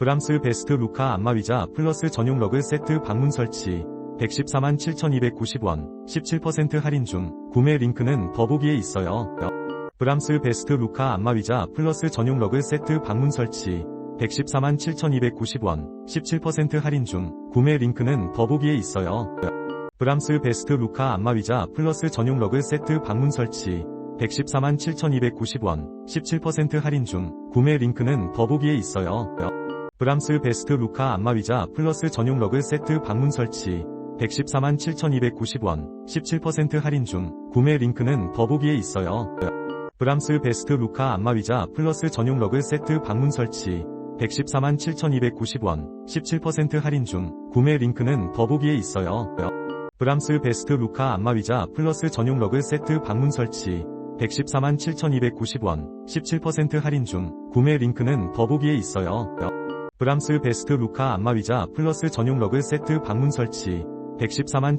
브람스 베스트 루카 안마의자 플러스 전용 러그 세트 방문 설치 114만 7,290원 17% 할인 중 구매 링크는 더보기에 있어요. 브람스 베스트 루카 안마의자 플러스 전용 러그 세트 방문 설치 114만 7,290원 17% 할인 중 구매 링크는 더보기에 있어요. 브람스 베스트 루카 안마의자 플러스 전용 러그 세트 방문 설치 114만 7,290원 17% 할인 중 구매 링크는 더보기에 있어요. 브람스 베스트 루카 안마의자 플러스 전용 러그 세트 방문 설치 114만 7,290원 17% 할인 중 구매 링크는 더보기에 있어요. 브람스 베스트 루카 안마의자 플러스 전용 러그 세트 방문 설치 114만 7,290원 17% 할인 중 구매 링크는 더보기에 있어요. 브람스 베스트 루카 안마의자 플러스 전용 러그 세트 방문 설치 114만 7,290원 17% 할인 중 구매 링크는 더보기에 있어요. 브람스 베스트 루카 안마의자 플러스 전용 러그 세트 방문 설치. 114만 7